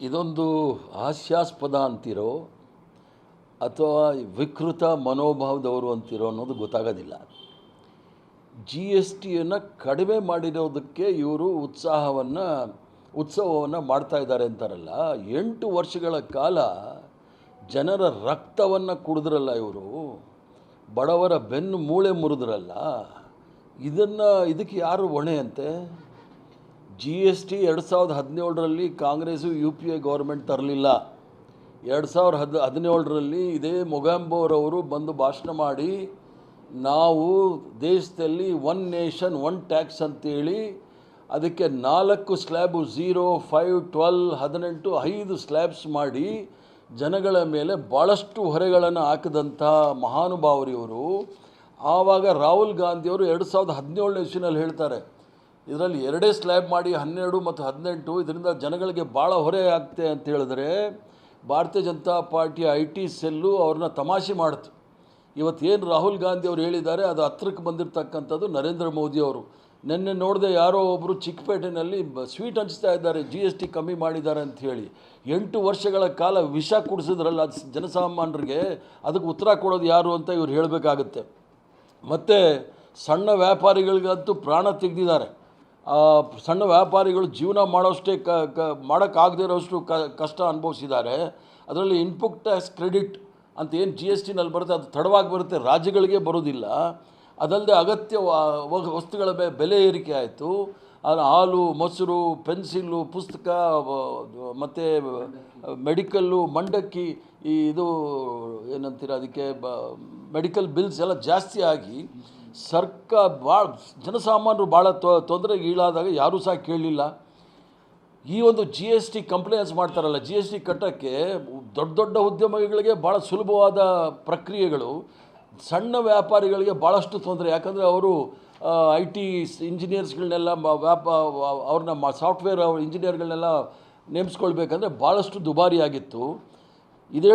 ಇದೊಂದು ಹಾಸ್ಯಾಸ್ಪದ ಅಂತಿರೋ ಅಥವಾ ವಿಕೃತ ಮನೋಭಾವದವರು ಅಂತಿರೋ ಅನ್ನೋದು ಗೊತ್ತಾಗೋದಿಲ್ಲ. ಜಿ ಎಸ್ ಟಿಯನ್ನು ಕಡಿಮೆ ಮಾಡಿರೋದಕ್ಕೆ ಇವರು ಉತ್ಸಾಹವನ್ನು, ಉತ್ಸವವನ್ನು ಮಾಡ್ತಾ ಇದ್ದಾರೆ ಅಂತಾರಲ್ಲ, ಎಂಟು ವರ್ಷಗಳ ಕಾಲ ಜನರ ರಕ್ತವನ್ನು ಕುಡಿದ್ರಲ್ಲ ಇವರು, ಬಡವರ ಬೆನ್ನು ಮೂಳೆ ಮುರಿದ್ರಲ್ಲ, ಇದನ್ನು, ಇದಕ್ಕೆ ಯಾರು ಹೊಣೆ ಅಂತೆ ಜಿ ಎಸ್ ಟಿ ಎರಡು ಸಾವಿರದ ಹದಿನೇಳರಲ್ಲಿ Congress, U P A government ತರಲಿಲ್ಲ. ಎರಡು ಸಾವಿರದ ಹದ್, ಹದಿನೇಳರಲ್ಲಿ ಇದೇ ಮೊಗಾಂಬೋರವರು ಬಂದು ಭಾಷಣ ಮಾಡಿ, ನಾವು ದೇಶದಲ್ಲಿ ಒನ್ ನೇಷನ್, ಒನ್ ಟ್ಯಾಕ್ಸ್ ಅಂತೇಳಿ, ಅದಕ್ಕೆ ನಾಲ್ಕು ಸ್ಲ್ಯಾಬು, ಝೀರೋ, ಫೈವ್, ಟ್ವೆಲ್, ಹದಿನೆಂಟು, ಐದು ಸ್ಲ್ಯಾಬ್ಸ್ ಮಾಡಿ, ಜನಗಳ ಮೇಲೆ ಭಾಳಷ್ಟು ಹೊರೆಗಳನ್ನು ಹಾಕಿದಂಥ ಮಹಾನುಭಾವರಿಯವರು. ಆವಾಗ ರಾಹುಲ್ ಗಾಂಧಿಯವರು ಎರಡು ಸಾವಿರದ ಹದಿನೇಳನೇ ಇಸ್ವಿನಲ್ಲಿ ಹೇಳ್ತಾರೆ ಇದರಲ್ಲಿ ಎರಡೇ ಸ್ಲ್ಯಾಬ್ ಮಾಡಿ ಹನ್ನೆರಡು ಮತ್ತು ಹದಿನೆಂಟು, ಇದರಿಂದ ಜನಗಳಿಗೆ ಭಾಳ ಹೊರೆ ಆಗ್ತೆ ಅಂತ ಹೇಳಿದ್ರೆ ಭಾರತೀಯ ಜನತಾ ಪಾರ್ಟಿಯ ಐ ಟಿ ಸೆಲ್ಲು ಅವ್ರನ್ನ ತಮಾಷೆ ಮಾಡ್ತು. ಇವತ್ತೇನು ರಾಹುಲ್ ಗಾಂಧಿ ಅವರು ಹೇಳಿದ್ದಾರೆ, ಅದು ಹತ್ರಕ್ಕೆ ಬಂದಿರತಕ್ಕಂಥದ್ದು ನರೇಂದ್ರ ಮೋದಿ ಅವರು. ನಿನ್ನೆ ನೋಡಿದೆ ಯಾರೋ ಒಬ್ಬರು ಚಿಕ್ಕಪೇಟೆಯಲ್ಲಿ ಸ್ವೀಟ್ ಹಂಚ್ತಾ ಇದ್ದಾರೆ ಜಿ ಎಸ್ ಟಿ ಕಮ್ಮಿ ಮಾಡಿದ್ದಾರೆ ಅಂತ ಹೇಳಿ. ಎಂಟು ವರ್ಷಗಳ ಕಾಲ ವಿಷ ಕುಡಿಸಿದ್ರಲ್ಲ, ಅದು ಜನಸಾಮಾನ್ಯರಿಗೆ ಅದಕ್ಕೆ ಉತ್ತರ ಕೊಡೋದು ಯಾರು ಅಂತ ಇವ್ರು ಹೇಳಬೇಕಾಗುತ್ತೆ. ಮತ್ತು ಸಣ್ಣ ವ್ಯಾಪಾರಿಗಳಿಗಂತೂ ಪ್ರಾಣ ತೆಗೆದಿದ್ದಾರೆ. ಸಣ್ಣ ವ್ಯಾಪಾರಿಗಳು ಜೀವನ ಮಾಡೋಷ್ಟೇ ಕ ಕ, ಮಾಡೋಕ್ಕಾಗದೇ ಇರೋಷ್ಟು ಕಷ್ಟ ಅನುಭವಿಸಿದ್ದಾರೆ. ಅದರಲ್ಲಿ ಇನ್ಪುಟ್ ಟ್ಯಾಕ್ಸ್ ಕ್ರೆಡಿಟ್ ಅಂತ ಏನು ಜಿ ಎಸ್ ಟಿನಲ್ಲಿ ಬರುತ್ತೆ, ಅದು ತಡವಾಗಿ ಬರುತ್ತೆ, ರಾಜ್ಯಗಳಿಗೆ ಬರೋದಿಲ್ಲ ಅದಲ್ಲದೆ ಅಗತ್ಯ ವಸ್ತುಗಳ ಬೆಲೆ ಏರಿಕೆ ಆಯಿತು. ಹಾಲು, ಮೊಸರು ಪೆನ್ಸಿಲ್ಲು ಪುಸ್ತಕ ಮತ್ತು ಮೆಡಿಕಲ್ಲು, ಮಂಡಕ್ಕಿ, ಈ ಇದು ಏನಂತೀರ ಅದಕ್ಕೆ ಮೆಡಿಕಲ್ ಬಿಲ್ಸ್ ಎಲ್ಲ ಜಾಸ್ತಿ ಆಗಿ ಸರ್ಕಾರ ಭಾಳ ಜನಸಾಮಾನ್ಯರು ಭಾಳ ತೊಂದರೆ ಈಳಾದಾಗ ಯಾರೂ ಸಹ ಕೇಳಲಿಲ್ಲ. ಈ ಒಂದು ಜಿ ಎಸ್ ಟಿ ಕಂಪ್ಲೇನ್ಸ್ ಮಾಡ್ತಾರಲ್ಲ ಜಿ ಎಸ್ ಟಿ ಕಟ್ಟೋಕ್ಕೆ ದೊಡ್ಡ ದೊಡ್ಡ ಉದ್ಯಮಗಳಿಗೆ ಭಾಳ ಸುಲಭವಾದ ಪ್ರಕ್ರಿಯೆಗಳು. ಸಣ್ಣ ವ್ಯಾಪಾರಿಗಳಿಗೆ ಭಾಳಷ್ಟು ತೊಂದರೆ. ಯಾಕಂದರೆ ಅವರು ಐ ಟಿ ಇಂಜಿನಿಯರ್ಸ್ಗಳನ್ನೆಲ್ಲ ವ್ಯಾಪ, ಅವ್ರನ್ನ ಸಾಫ್ಟ್ವೇರ್ ಇಂಜಿನಿಯರ್ಗಳನ್ನೆಲ್ಲ ನೇಮಿಸ್ಕೊಳ್ಬೇಕಂದ್ರೆ ಭಾಳಷ್ಟು ದುಬಾರಿಯಾಗಿತ್ತು. ಇದೇ